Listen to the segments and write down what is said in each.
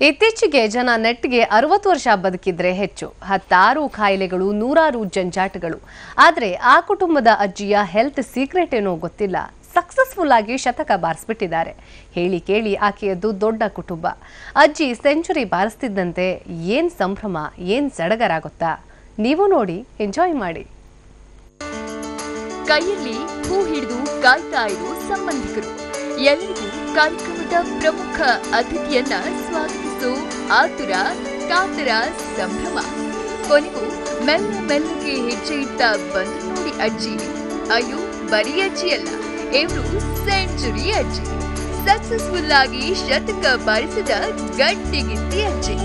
ಇತ್ತೀಚೆಗೆ ಜನ ನೆಟ್ಗೆ ಅರವತ್ತು ವರ್ಷ ಬದುಕಿದ್ರೆ ಹೆಚ್ಚು. ಹತ್ತಾರು ಕಾಯಿಲೆಗಳು ನೂರಾರು ಜಂಜಾಟಗಳು. ಆದರೆ ಆ ಕುಟುಂಬದ ಅಜ್ಜಿಯ ಹೆಲ್ತ್ ಸೀಕ್ರೆಟ್ ಏನೋ ಗೊತ್ತಿಲ್ಲ. ಸಕ್ಸಸ್ಫುಲ್ ಆಗಿ ಶತಕ ಬಾರಿಸ್ಬಿಟ್ಟಿದ್ದಾರೆ. ಹೇಳಿ ಕೇಳಿ ಆಕೆಯದ್ದು ದೊಡ್ಡ ಕುಟುಂಬ. ಅಜ್ಜಿ ಸೆಂಚುರಿ ಬಾರಿಸ್ತಿದ್ದಂತೆ ಏನ್ ಸಂಭ್ರಮ, ಏನ್ ಸಡಗರ ಗೊತ್ತಾ? ನೀವು ನೋಡಿ, ಎಂಜಾಯ್ ಮಾಡಿ. ಕೈಯಲ್ಲಿ ಹೂ ಹಿಡಿದು ಕಾಯ್ತಾ ಇರೋ ಸಂಬಂಧಿಕರು. ಎಲ್ಲರಿಗೂ ಕಾರ್ಯಕ್ರಮದ ಪ್ರಮುಖ ಅತಿಥಿಯನ್ನ ಸ್ವಾಗತಿಸು. ಆತುರ, ಕಾತರ, ಸಂಭ್ರಮ. ಕೊನೆಗೂ ಮೆಲ್ಲ ಮೆಲ್ಲಗೆ ಹೆಜ್ಜೆ ಇಟ್ಟ ಬಂದು ನೋಡಿ ಅಜ್ಜಿ. ಅಯ್ಯೋ, ಬರೀ ಅಜ್ಜಿ ಅಲ್ಲ, ಇವರು ಸೆಂಚುರಿ ಅಜ್ಜಿ. ಸಕ್ಸಸ್ಫುಲ್ ಆಗಿ ಶತಕ ಬಾರಿಸಿದ ಗಟ್ಟಿಗಿತ್ತಿ ಅಜ್ಜಿ.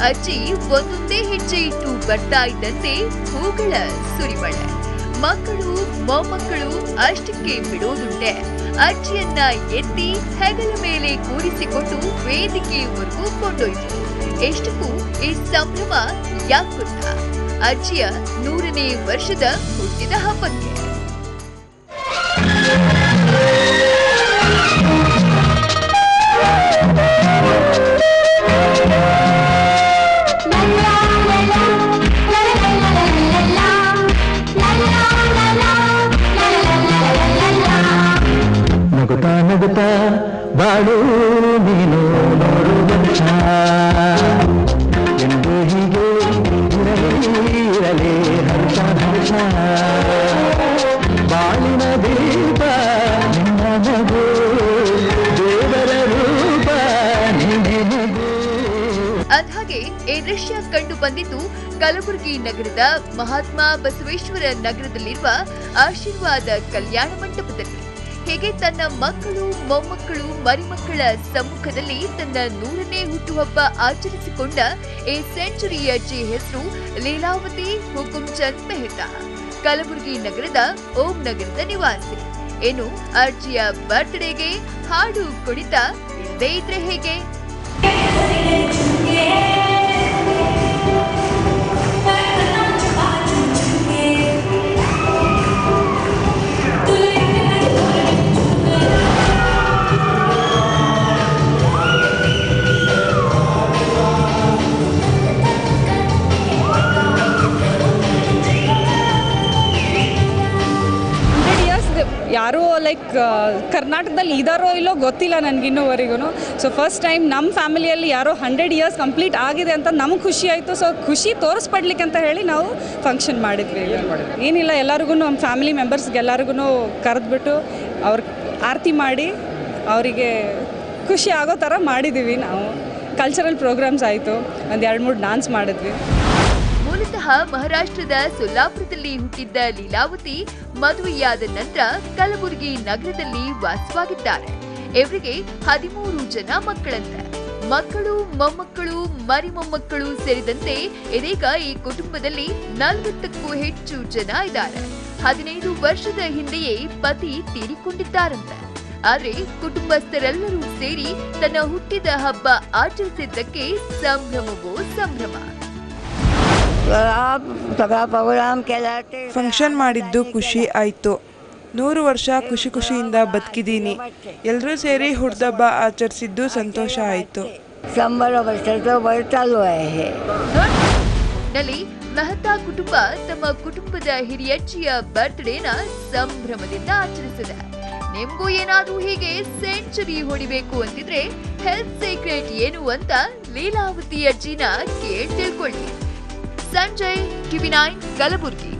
ಅಜ್ಜಿ ಒಂದೊಂದೇ ಹೆಜ್ಜೆ ಇಟ್ಟು ಬರ್ತಾ ಇದ್ದಂತೆ ಹೂಗಳ ಸುರಿಮಳೆ ಮಕ್ಕಳು, ಮೊಮ್ಮಕ್ಕಳು ಅಷ್ಟಕ್ಕೆ ಬಿಡೋದುಂಟೆ ಅಜ್ಜಿಯನ್ನ ಎತ್ತಿ ಹೆಗಲ ಮೇಲೆ ಕೂರಿಸಿಕೊಂಡು ವೇದಿಕೆಯವರೆಗೂ ಕೊಂಡೊಯ್ತು ಎಷ್ಟಕ್ಕೂ ಈ ಸಂಭ್ರಮ ಯಾಕೆ ಗೊತ್ತಾ ಅಜ್ಜಿಯ ನೂರನೇ ವರ್ಷದ ಹುಟ್ಟಿದ ಹಬ್ಬಕ್ಕೆ. ಬಾಳು ನೀನು ನೋಡು ವರ್ಷ ಎಂದು ಹೀಗೆ ಇರಲಿ ಇರಲಿ ಹರ್ಷ ಹರ್ಷ. ಬಾಳಿನ ದೀಪ ನಿನ್ನ ದೇವರ ರೂಪ ನಿನ್ನೆ ಮಗು. ಅಂದ್ಹಾಗೆ, ಈ ದೃಶ್ಯ ಕಂಡು ಬಂದಿದ್ದು ಕಲಬುರಗಿ ನಗರದ ಮಹಾತ್ಮ ಬಸವೇಶ್ವರ ನಗರದಲ್ಲಿರುವ ಆಶೀರ್ವಾದ ಕಲ್ಯಾಣ ಮಂಟಪದಲ್ಲಿ. ಹೀಗೆ ತನ್ನ ಮಕ್ಕಳು, ಮೊಮ್ಮಕ್ಕಳು, ಮರಿಮಕ್ಕಳ ಸಮ್ಮುಖದಲ್ಲಿ ತನ್ನ ನೂರನೇ ಹುಟ್ಟುಹಬ್ಬ ಆಚರಿಸಿಕೊಂಡ ಈ ಸೆಂಚುರಿ ಅಜ್ಜಿ ಹೆಸರು ಲೀಲಾವತಿ ಹುಕುಂಚಂದ್ ಮೆಹ್ತಾ. ಕಲಬುರಗಿ ನಗರದ ಓಂ ನಗರದ ನಿವಾಸಿ. ಏನು ಅರ್ಜಿಯ ಬರ್ತ್ಡೇಗೆ ಹಾಡು ಕುಣಿತ ಇಲ್ಲದೇ ಇದ್ರೆ ಹೇಗೆ? ಯಾರೋ ಲೈಕ್ ಕರ್ನಾಟಕದಲ್ಲಿ ಇದಾರೋ ಇಲ್ಲೋ ಗೊತ್ತಿಲ್ಲ ನನಗಿನ್ನೂವರೆಗೂ ಸೊ ಫಸ್ಟ್ ಟೈಮ್ ನಮ್ಮ ಫ್ಯಾಮಿಲಿಯಲ್ಲಿ ಯಾರೋ ಹಂಡ್ರೆಡ್ ಇಯರ್ಸ್ ಕಂಪ್ಲೀಟ್ ಆಗಿದೆ ಅಂತ ನಮ್ಗೆ ಖುಷಿ ಆಯಿತು. ಸೊ ಖುಷಿ ತೋರಿಸ್ಪಡ್ಲಿಕ್ಕೆ ಅಂತ ಹೇಳಿ ನಾವು ಫಂಕ್ಷನ್ ಮಾಡಿದ್ವಿ ಏನಿಲ್ಲ ಎಲ್ಲರಿಗೂ ನಮ್ಮ ಫ್ಯಾಮಿಲಿ ಮೆಂಬರ್ಸ್ಗೆಲ್ಲರಿಗೂ ಕರೆದ್ಬಿಟ್ಟು ಅವ್ರ ಆರತಿ ಮಾಡಿ ಅವರಿಗೆ ಖುಷಿ ಆಗೋ ಥರ ಮಾಡಿದ್ದೀವಿ ನಾವು. ಕಲ್ಚರಲ್ ಪ್ರೋಗ್ರಾಮ್ಸ್ ಆಯಿತು. ಒಂದು ಎರಡು ಮೂರು ಡಾನ್ಸ್ ಮಾಡಿದ್ವಿ. ಮಹಾರಾಷ್ಟ್ರದ ಸೊಲ್ಲಾಪುರದಲ್ಲಿ ಹುಟ್ಟಿದ್ದ ಲೀಲಾವತಿ, ಮದುವೆಯಾದ ನಂತರ ಕಲಬುರಗಿ ನಗರದಲ್ಲಿ ವಾಸವಾಗಿದ್ದಾರೆ. ಇವರಿಗೆ ಹದಿಮೂರು ಜನ ಮಕ್ಕಳಂತೆ. ಮಕ್ಕಳು, ಮೊಮ್ಮಕ್ಕಳು ಮರಿ ಮೊಮ್ಮಕ್ಕಳು ಸೇರಿದಂತೆ ಇದೀಗ ಈ ಕುಟುಂಬದಲ್ಲಿ ನಲವತ್ತಕ್ಕೂ ಹೆಚ್ಚು ಜನ ಇದ್ದಾರೆ. ಹದಿನೈದು ವರ್ಷದ ಹಿಂದೆಯೇ ಪತಿ ತೀರಿಕೊಂಡಿದ್ದಾರಂತೆ. ಆದರೆ ಕುಟುಂಬಸ್ಥರೆಲ್ಲರೂ ಸೇರಿ ತನ್ನ ಹುಟ್ಟಿದ ಹಬ್ಬ ಆಚರಿಸಿದ್ದಕ್ಕೆ ಸಂಭ್ರಮವೋ ಸಂಭ್ರಮ. ಫಂಕ್ಷನ್ ಮಾಡಿದ್ದು ಖುಷಿ ಆಯಿತು. ನೂರು ವರ್ಷ ಖುಷಿ ಖುಷಿಯಿಂದ ಬದುಕಿದ್ದೀನಿ. ಎಲ್ಲರೂ ಸೇರಿ ಹುಡ್ದಬ್ಬ ಆಚರಿಸಿದ್ದು ಸಂತೋಷ ಆಯಿತು. ನಲ್ಲಿ ಮೆಹತಾ ಕುಟುಂಬ ತಮ್ಮ ಕುಟುಂಬದ ಹಿರಿಯಜ್ಜಿಯ ಬರ್ತ್ಡೇನ ಸಂಭ್ರಮದಿಂದ ಆಚರಿಸಿದೆ. ನಿಮ್ಗೂ ಏನಾದರೂ ಹೀಗೆ ಸೆಂಚುರಿ ಹೊಡಿಬೇಕು ಅಂತಿದ್ರೆ ಹೆಲ್ತ್ ಸೀಕ್ರೆಟ್ ಏನು ಅಂತ ಲೀಲಾವತಿ ಅಜ್ಜಿನ ಕೇಳಿ ತಿಳ್ಕೊಳ್ಳಿ ಸಂಜಯ್ ಟಿವಿ ನೈನ್ ಕಲಬುರ್ಗಿ